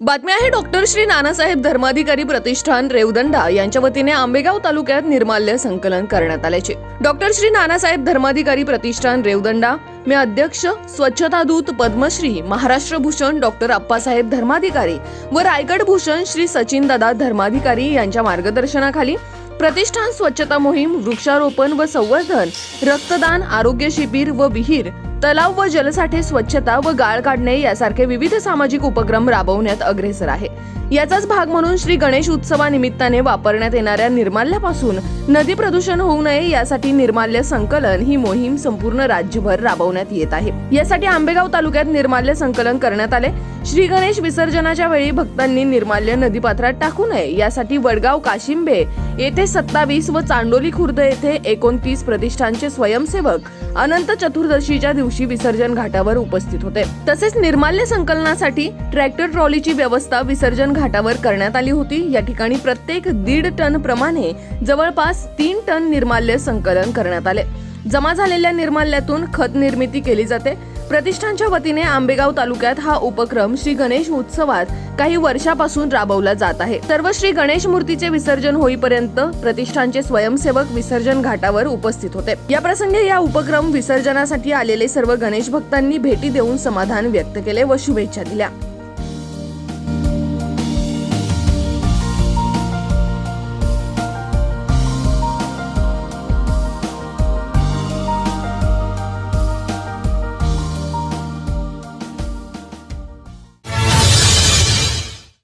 बातमी आहे डॉक्टर श्री नानासाहेब धर्माधिकारी प्रतिष्ठान रेवदंडा यांच्या वतीने आंबेगाव तालुक्यात निर्माल्य संकलन करण्यात आल्याचे. डॉक्टर श्री नानासाहेब धर्माधिकारी प्रतिष्ठान रेवदंडा मी अध्यक्ष स्वच्छता दूत पद्मश्री महाराष्ट्र भूषण डॉक्टर अप्पासाहेब धर्माधिकारी व रायगड भूषण श्री सचिन दादा धर्माधिकारी यांच्या मार्गदर्शनाखाली प्रतिष्ठान स्वच्छता मोहीम वृक्षारोपण व संवर्धन रक्तदान आरोग्य शिबिर व विहीर तलाव व जलसाठे स्वच्छता व गाळ काढणे यासारखे विविध सामाजिक उपक्रम राबवण्यात अग्रेसर आहे. याचाच भाग म्हणून श्री गणेश उत्सवानिमित्ताने वापरण्यात येणाऱ्या निर्माल्यापासून नदी प्रदूषण होऊ नये यासाठी निर्माल्य संकलन ही मोहीम संपूर्ण राज्यभर राबवण्यात येत आहे. यासाठी आंबेगाव तालुक्यात निर्माल्य संकलन करण्यात आले. श्री गणेश विसर्जनाच्या वेळी भक्तांनी निर्माल्य नदीपात्रात टाकू नये यासाठी वडगाव काशिंबे येथे सत्तावीस व चांडोली खुर्द येथे एकोणतीस प्रतिष्ठानचे स्वयंसेवक अनंत चतुर्दशीच्या दिवशी विसर्जन घाटावर उपस्थित होते. तसेच निर्माल्य संकलनासाठी ट्रॅक्टर ट्रॉलीची व्यवस्था विसर्जन घाटावर करण्यात आली होती. या ठिकाणी प्रत्येक दीड टन प्रमाणे जवळपास तीन टन निर्माल्य संकलन करण्यात आले. जमा झालेल्या निर्माल्यातून खत निर्मिती केली जाते. प्रतिष्ठानच्या वतीने आंबेगाव तालुक्यात हा उपक्रम श्री गणेश उत्सवात काही वर्षापासून राबवला जात आहे. सर्व श्री गणेश मूर्तीचे विसर्जन होईपर्यंत प्रतिष्ठानचे स्वयंसेवक विसर्जन घाटावर उपस्थित होते. या प्रसंगी या उपक्रम विसर्जनासाठी आलेले सर्व गणेश भक्तांनी भेटी देऊन समाधान व्यक्त केले व शुभेच्छा दिल्या.